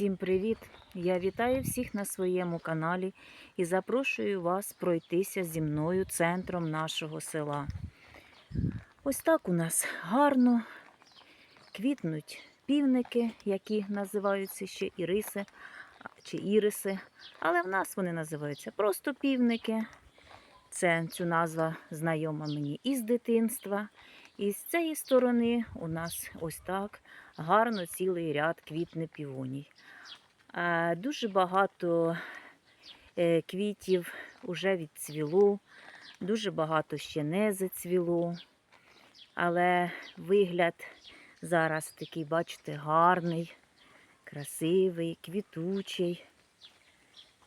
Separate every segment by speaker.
Speaker 1: Всім привіт! Я вітаю всіх на своєму каналі і запрошую вас пройтися зі мною центром нашого села. Ось так у нас гарно квітнуть півники, які називаються ще іриси чи іриси, але в нас вони називаються просто півники. Це цю назва знайома мені із дитинства. І з цієї сторони у нас ось так гарно цілий ряд квітне півоній. Дуже багато е, квітів вже відцвіло, дуже багато ще не зацвіло. Але вигляд зараз такий, бачите, гарний, красивий, квітучий.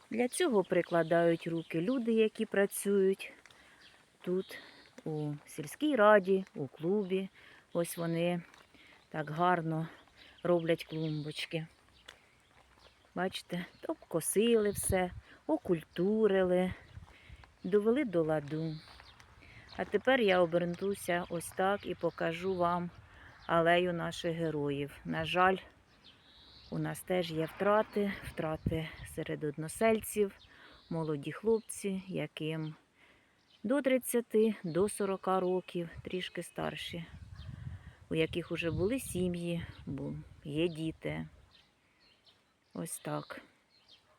Speaker 1: Для цього прикладають руки люди, які працюють тут, у сільській раді, у клубі. Ось вони так гарно роблять клумбочки. Бачите, обкосили все, окультурили, довели до ладу. А тепер я обернуся ось так і покажу вам алею наших героїв. На жаль, у нас теж є втрати, втрати серед односельців, молоді хлопці, яким до 30, до 40 років, трішки старші, у яких вже були сім'ї, є діти. Ось так,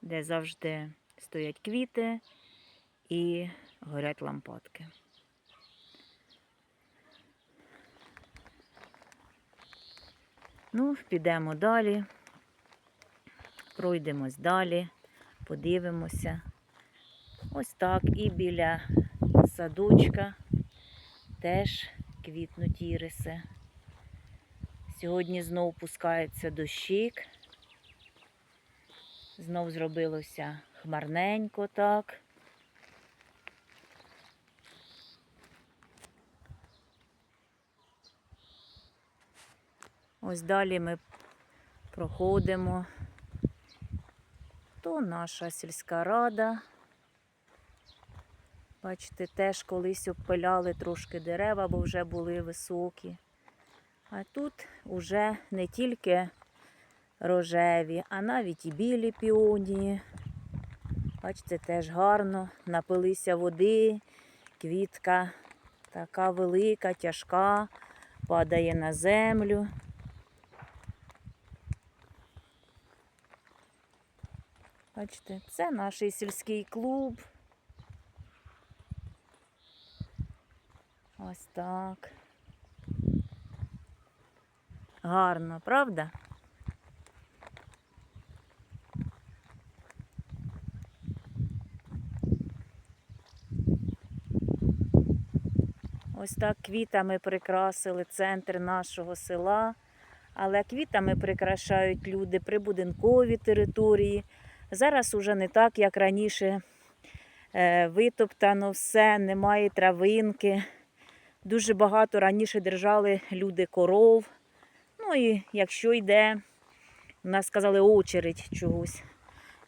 Speaker 1: де завжди стоять квіти і горять лампадки. Ну, підемо далі, пройдемось далі, подивимося. Ось так і біля садочка теж квітнуть іриси. Сьогодні знов пускається дощик. Знов зробилося хмарненько так. Ось далі ми проходимо. То наша сільська рада. Бачите, теж колись обпиляли трошки дерева, бо вже були високі. А тут уже не тільки рожеві, а навіть і білі піонії. Бачите, теж гарно напилися води, квітка така велика, тяжка, падає на землю. Бачите, це наш сільський клуб. Ось так. Гарно, правда? Ось так квітами прикрасили центр нашого села, але квітами прикрашають люди прибудинкові території. Зараз уже не так, як раніше е, витоптано все, немає травинки. Дуже багато раніше держали люди коров. Ну і якщо йде, у нас сказали очередь чогось,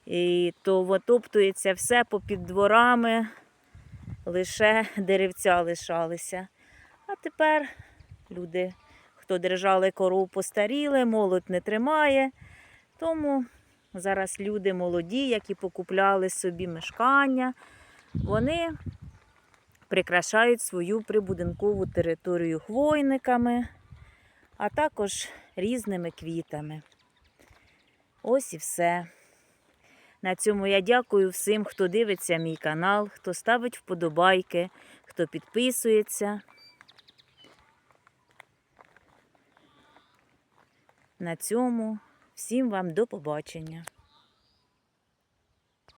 Speaker 1: і то витоптується все попід дворами, лише деревця лишалися. А тепер люди, хто держали коров, постаріли, молодь не тримає. Тому зараз люди молоді, які покупляли собі мешкання, вони прикрашають свою прибудинкову територію хвойниками, а також різними квітами. Ось і все. На цьому я дякую всім, хто дивиться мій канал, хто ставить вподобайки, хто підписується. На цьому всім вам до побачення.